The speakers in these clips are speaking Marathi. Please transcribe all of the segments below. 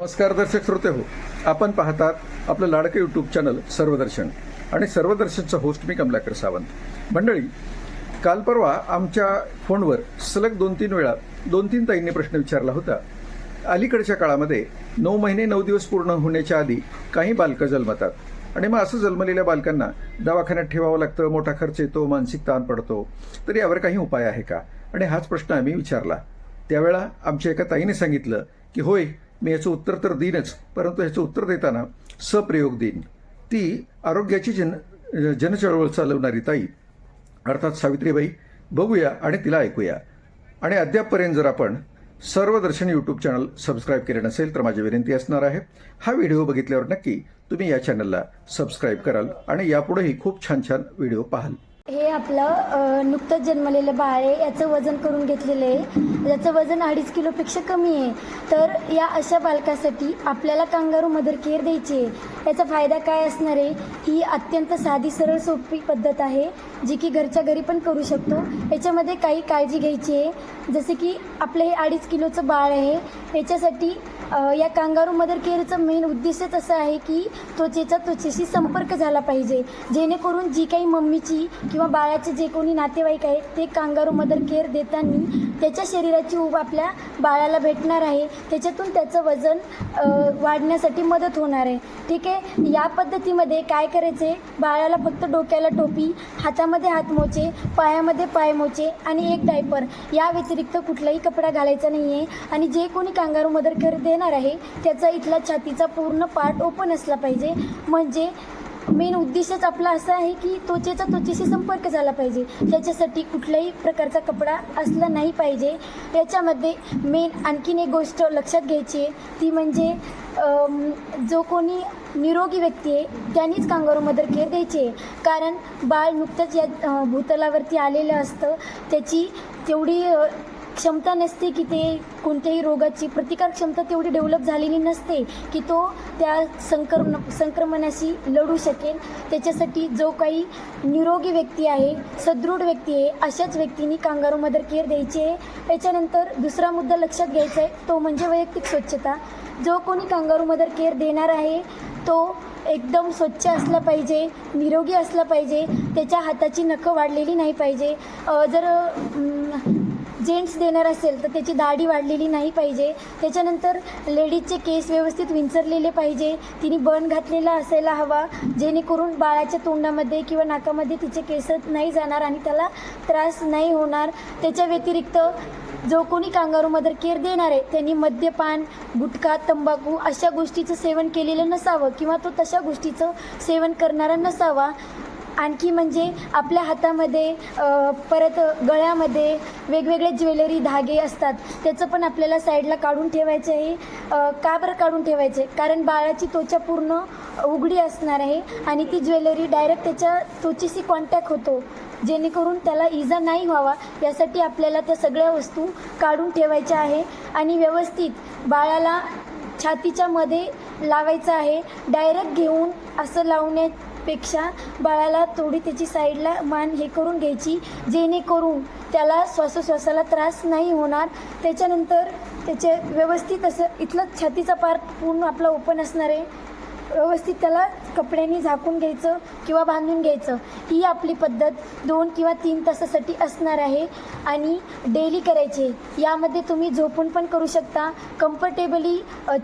नमस्कार दर्शक श्रोते हो. आपण पाहतात आपलं लाडकं यूट्यूब चॅनल सर्वदर्शन आणि सर्वदर्शनचा होस्ट मी कमलाकर सावंत. मंडळी काल परवा आमच्या फोनवर सलग दोन तीन वेळा दोन तीन ताईंनी प्रश्न विचारला होता. अलीकडच्या काळामध्ये नऊ महिने नऊ दिवस पूर्ण होण्याच्या आधी काही बालकं जन्मतात आणि मग असं जन्मलेल्या बालकांना दवाखान्यात ठेवावं लागतं मोठा खर्च येतो मानसिक ताण पडतो. तर यावर काही उपाय आहे का? आणि हाच प्रश्न आम्ही विचारला. त्यावेळा आमच्या एका ताईने सांगितलं की होय मी याचं उत्तर तर देईनच परंतु ह्याचं उत्तर देताना सप्रयोग देईन ती आरोग्याची जन जनचळवळ चालवणारी ताई. अर्थात सावित्रीबाई बघूया आणि तिला ऐकूया. आणि अद्यापपर्यंत जर आपण सर्वदर्शन यूट्यूब चॅनल सबस्क्राईब केले नसेल तर माझी विनंती असणार आहे हा व्हिडिओ बघितल्यावर नक्की तुम्ही या चॅनलला सबस्क्राईब कराल आणि यापुढेही खूप छान छान व्हिडिओ पाहाल. हे आपलं नुकतंच जन्मलेलं बाळ आहे. याचं वजन करून घेतलेलं आहे. याचं वजन अडीच किलोपेक्षा कमी आहे. तर या अशा बालकासाठी आपल्याला कांगारू मदर केअर द्यायची आहे. याचा फायदा काय असणार आहे? ही अत्यंत साधी सरळ सोपी पद्धत आहे जी की घरच्या घरी पण करू शकतो. याच्यामध्ये काही काळजी घ्यायची आहे. जसे की आपलं हे अडीच किलोचं बाळ आहे. याच्यासाठी या कांगारू मदर केअरचं मेन उद्देशच असं आहे की त्वचेचा त्वचेशी संपर्क झाला पाहिजे. जेणेकरून जी काही मम्मीची किंवा बाळाचे जे कोणी नातेवाईक आहेत ते कांगारू मदर केअर देताना त्याच्या शरीराची ऊब आपल्या बाळाला भेटणार आहे. त्याच्यातून त्याचं वजन वाढण्यासाठी मदत होणार आहे. ठीक आहे? या पद्धतीमध्ये काय करायचे? बाळाला फक्त डोक्याला टोपी हातामध्ये हातमोचे पायामध्ये पायमोचे आणि एक डायपर या व्यतिरिक्त कुठलाही कपडा घालायचा नाही आहे आणि जे कोणी कांगारू मदर कर देणार आहे त्याचा इथला छातीचा पूर्ण पार्ट ओपन असला पाहिजे. म्हणजे मेन उद्देशच आपला असा आहे की त्वचेचा त्वचेशी संपर्क झाला पाहिजे. त्याच्यासाठी कुठल्याही प्रकारचा कपडा असला नाही पाहिजे. त्याच्यामध्ये मेन आणखीन एक गोष्ट लक्षात घ्यायची आहे. ती म्हणजे जो कोणी निरोगी व्यक्ती आहे त्यांनीच कांगारू मदर केअर द्यायची आहे. कारण बाळ नुकतंच या भूतलावरती आलेलं असतं. त्याची तेवढी क्षमता नसते की ते कोणत्याही रोगाची प्रतिकार क्षमता तेवढी डेव्हलप झालेली नसते की तो त्या संक्रमण संक्रमणाशी लढू शकेल. त्याच्यासाठी जो काही निरोगी व्यक्ती आहे सदृढ व्यक्ती आहे अशाच व्यक्तींनी कांगारू मदर केअर द्यायची आहे. याच्यानंतर दुसरा मुद्दा लक्षात घ्यायचा आहे तो म्हणजे वैयक्तिक स्वच्छता. जो कोणी कांगारू मदर केअर देणार आहे तो एकदम स्वच्छ असला पाहिजे निरोगी असला पाहिजे त्याच्या हाताची नखं वाढलेली नाही पाहिजे. जर जेंट्स देणार असेल तर त्याची दाढी वाढलेली नाही पाहिजे. त्याच्यानंतर लेडीजचे केस व्यवस्थित विंचरलेले पाहिजे. तिने बन घातलेला असायला हवा जेणेकरून बाळाच्या तोंडामध्ये किंवा नाकामध्ये तिचे केस नाही जाणार आणि त्याला त्रास नाही होणार. त्याच्या व्यतिरिक्त जो कोणी कांगारू मदर केअर देणार आहे त्यांनी मद्यपान गुटखा तंबाखू अशा गोष्टीचं सेवन केलेलं नसावं किंवा तो तशा गोष्टीचं सेवन करणारा नसावा. आणखी म्हणजे आपल्या हातामध्ये परत गळ्यामध्ये वेगवेगळे ज्वेलरी धागे असतात. त्याचं पण आपल्याला साईडला काढून ठेवायचं आहे. का बरं काढून ठेवायचं? आहे कारण बाळाची त्वचा पूर्ण उघडी असणार आहे आणि ती ज्वेलरी डायरेक्ट त्याच्या त्वचेशी कॉन्टॅक्ट होतो. जेणेकरून त्याला इजा नाही व्हावा. यासाठी आपल्याला त्या सगळ्या वस्तू काढून ठेवायच्या आहे. आणि व्यवस्थित बाळाला छातीच्या मध्ये लावायचं आहे. डायरेक्ट घेऊन असं लावण्यापेक्षा बाळाला थोडी त्याची साईडला मान हे करून घ्यायची. जेणेकरून त्याला श्वासोश्वासाला त्रास नाही होणार. त्याच्यानंतर त्याचे व्यवस्थित असं इथलं छातीचा पार्ट पूर्ण आपला ओपन असणार आहे. व्यवस्थित त्याला कपड्यांनी झाकून घ्यायचं किंवा बांधून घ्यायचं. ही आपली पद्धत दोन किंवा तीन तासासाठी असणार आहे आणि डेली करायची यामध्ये तुम्ही झोपून पण करू शकता कम्फर्टेबली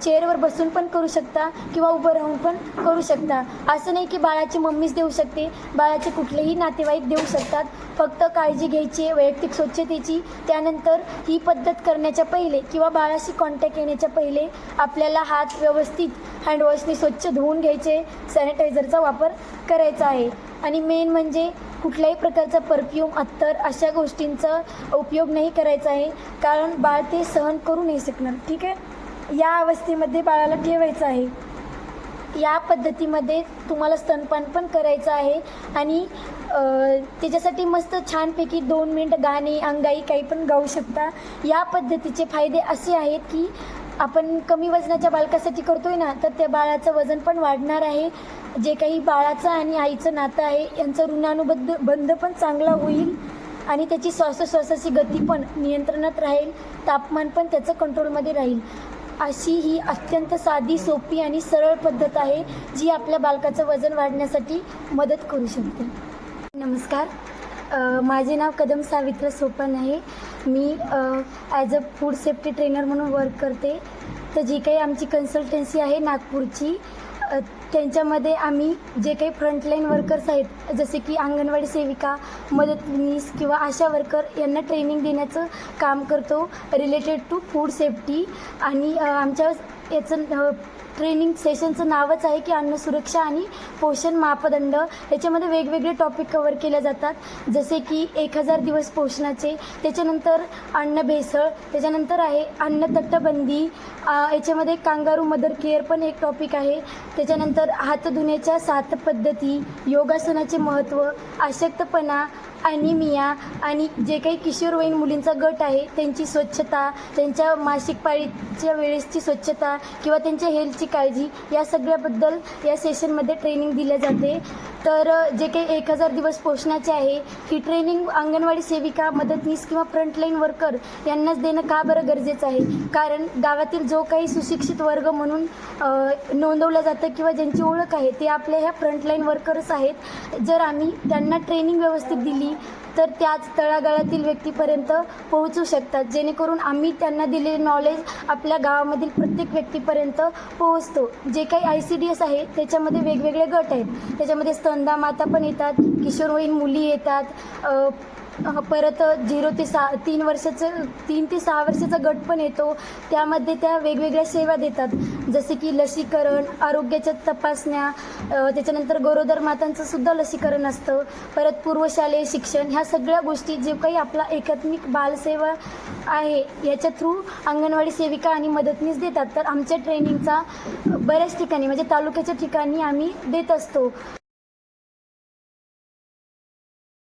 चेअरवर बसून पण करू शकता किंवा उभं राहून पण करू शकता. असं नाही की बाळाची मम्मीच देऊ शकते बाळाचे कुठलेही नातेवाईक देऊ शकतात. फक्त काळजी घ्यायची वैयक्तिक स्वच्छतेची. त्यानंतर ही पद्धत करण्याच्या पहिले किंवा बाळाशी कॉन्टॅक्ट येण्याच्या पहिले आपल्याला हात व्यवस्थित हँडवॉशने स्वच्छ धुवून घ्यायचे सॅनिटायझरचा वापर करायचा आहे. आणि मेन म्हणजे कुठल्याही प्रकारचा परफ्यूम अत्तर अशा गोष्टींचा उपयोग नाही करायचा आहे. कारण बाळ ते सहन करू नाही शकणार ठीक आहे? या अवस्थेमध्ये बाळाला ठेवायचं आहे. या पद्धतीमध्ये तुम्हाला स्तनपान पण करायचं आहे. आणि त्याच्यासाठी मस्त छानपैकी दोन मिनटं गाणे अंगाई काही पण गाऊ शकता. या पद्धतीचे फायदे असे आहेत की आपण कमी वजनाच्या बालकासाठी करतोय ना तर त्या बाळाचं वजन पण वाढणार आहे. जे काही बाळाचं आणि आईचं नातं आहे यांचं ऋणानुबद्ध बंध पण चांगला होईल. आणि त्याची श्वासोश्वासाची गती पण नियंत्रणात राहील. तापमान पण त्याचं कंट्रोलमध्ये राहील. अशी ही अत्यंत साधी सोपी आणि सरळ पद्धत आहे जी आपल्या बालकाचं वजन वाढण्यासाठी मदत करू शकते. नमस्कार. माझे नाव कदम सावित्र सोपन आहे. मी as a food safety trainer म्हणून वर्क करते. तर जी काही आमची कन्सल्टन्सी आहे नागपूरची त्यांच्यामध्ये आम्ही जे काही फ्रंटलाईन वर्कर्स आहेत जसे की अंगणवाडी सेविका मदतनीस किंवा आशा वर्कर यांना ट्रेनिंग देण्याचं काम करतो रिलेटेड टू फूड सेफ्टी आणि आमच्या याचं ट्रेनिंग सेशनचं नावच आहे की अन्न सुरक्षा आणि पोषण मापदंड. याच्यामध्ये वेगवेगळे टॉपिक कवर केले जातात. जसे की एक हजार दिवस पोषणाचे त्याच्यानंतर अन्न भेसळ त्याच्यानंतर आहे अन्न तटबंदी. याच्यामध्ये कांगारू मदर केअर पण एक टॉपिक आहे. त्याच्यानंतर हात धुण्याच्या सात पद्धती योगासनाचे महत्त्व अशक्तपणा ॲनिमिया आणि जे काही किशोरवयीन मुलींचा गट आहे त्यांची स्वच्छता त्यांच्या मासिक पाळीच्या वेळेसची स्वच्छता किंवा त्यांच्या हेल्थ हेल्थची काळजी या सगळ्याबद्दल या सेशनमध्ये ट्रेनिंग दिल्या जाते. तर जे काही एक हजार दिवस पोषणाचे आहे ही ट्रेनिंग अंगणवाडी सेविका मदतनीस किंवा फ्रंटलाईन वर्कर यांनाच देणं का बरं गरजेचं आहे? कारण गावातील जो काही सुशिक्षित वर्ग म्हणून नोंदवलं जातं किंवा ज्यांची ओळख आहे ते आपल्या ह्या फ्रंटलाईन वर्कर्स आहेत. जर आम्ही त्यांना ट्रेनिंग व्यवस्थित दिली तर त्याच तळागाळातील व्यक्तीपर्यंत पोहोचू शकतात. जेणेकरून आम्ही त्यांना दिलेले नॉलेज आपल्या गावामधील प्रत्येक व्यक्तीपर्यंत पोहोचतो. जे काही आय सी डी एस आहे त्याच्यामध्ये वेगवेगळे गट आहेत. त्याच्यामध्ये स्तंदा माता पण येतात किशोरवयीन मुली येतात परत झिरो ते सहा तीन वर्षाचं तीन ते सहा वर्षाचा गट पण येतो. त्यामध्ये त्या वेगवेगळ्या सेवा देतात. जसे की लसीकरण आरोग्याच्या तपासण्या त्याच्यानंतर गरोदर मातांचं सुद्धा लसीकरण असतं. परत पूर्वशालेय शिक्षण ह्या सगळ्या गोष्टी जे काही आपला एकात्मिक बालसेवा आहे याच्या थ्रू अंगणवाडी सेविका आणि मदतनीस देतात. तर आमच्या ट्रेनिंगचा बऱ्याच ठिकाणी म्हणजे तालुक्याच्या ठिकाणी आम्ही देत असतो.